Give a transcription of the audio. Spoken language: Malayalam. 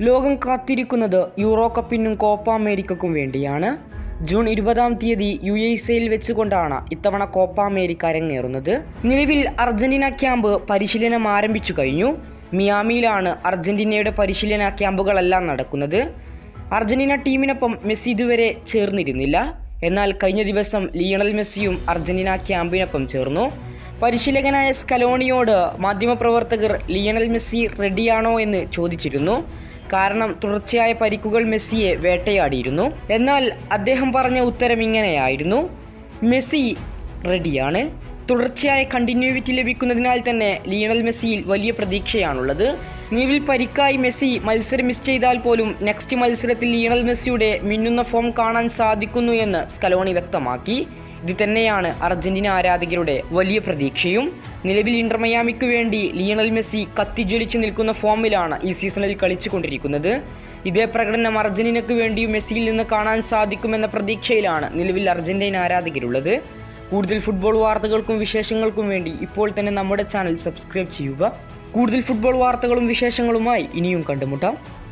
ലോകം കാത്തിരിക്കുന്നത് യൂറോ കപ്പിനും കോപ്പ അമേരിക്കക്കും വേണ്ടിയാണ്. ജൂൺ ഇരുപതാം തീയതി യു എയിൽ വെച്ചുകൊണ്ടാണ് ഇത്തവണ കോപ്പ അമേരിക്ക അരങ്ങേറുന്നത്. നിലവിൽ അർജന്റീന ക്യാമ്പ് പരിശീലനം ആരംഭിച്ചു കഴിഞ്ഞു. മിയാമിയിലാണ് അർജന്റീനയുടെ പരിശീലന ക്യാമ്പുകളെല്ലാം നടക്കുന്നത്. അർജന്റീന ടീമിനൊപ്പം മെസ്സി ഇതുവരെ ചേർന്നിരുന്നില്ല. എന്നാൽ കഴിഞ്ഞ ദിവസം ലിയണൽ മെസ്സിയും അർജന്റീന ക്യാമ്പിനൊപ്പം ചേർന്നു. പരിശീലകനായ സ്കലോണിയോട് മാധ്യമപ്രവർത്തകർ ലിയണൽ മെസ്സി റെഡിയാണോ എന്ന് ചോദിച്ചിരുന്നു. കാരണം തുടർച്ചയായ പരിക്കുകൾ മെസ്സിയെ വേട്ടയാടിയിരുന്നു. എന്നാൽ അദ്ദേഹം പറഞ്ഞ ഉത്തരം ഇങ്ങനെയായിരുന്നു. മെസ്സി റെഡിയാണ്. തുടർച്ചയായ കണ്ടിന്യൂവിറ്റി ലഭിക്കുന്നതിനാൽ തന്നെ ലിയണൽ മെസ്സിയിൽ വലിയ പ്രതീക്ഷയാണുള്ളത്. നീവിൽ പരിക്കായി മെസ്സി മത്സരം മിസ് ചെയ്താൽ പോലും നെക്സ്റ്റ് മത്സരത്തിൽ ലിയണൽ മെസ്സിയുടെ മിന്നുന്ന ഫോം കാണാൻ സാധിക്കുന്നു എന്ന് സ്കലോണി വ്യക്തമാക്കി. ഇത് തന്നെയാണ് അർജന്റീന ആരാധകരുടെ വലിയ പ്രതീക്ഷയും. നിലവിൽ ഇന്റർ മയാമിക്ക് വേണ്ടി ലിയണൽ മെസ്സി കത്തിജ്വലിച്ച് നിൽക്കുന്ന ഫോമിലാണ് ഈ സീസണിൽ കളിച്ചുകൊണ്ടിരിക്കുന്നത്. ഇതേ പ്രകടനം അർജന്റീനയ്ക്ക് വേണ്ടിയും മെസ്സിയിൽ നിന്ന് കാണാൻ സാധിക്കുമെന്ന പ്രതീക്ഷയിലാണ് നിലവിൽ അർജന്റീന ആരാധകരുള്ളത്. കൂടുതൽ ഫുട്ബോൾ വാർത്തകൾക്കും വിശേഷങ്ങൾക്കും വേണ്ടി ഇപ്പോൾ തന്നെ നമ്മുടെ ചാനൽ സബ്സ്ക്രൈബ് ചെയ്യുക. കൂടുതൽ ഫുട്ബോൾ വാർത്തകളും വിശേഷങ്ങളുമായി ഇനിയും കണ്ടുമുട്ടാം.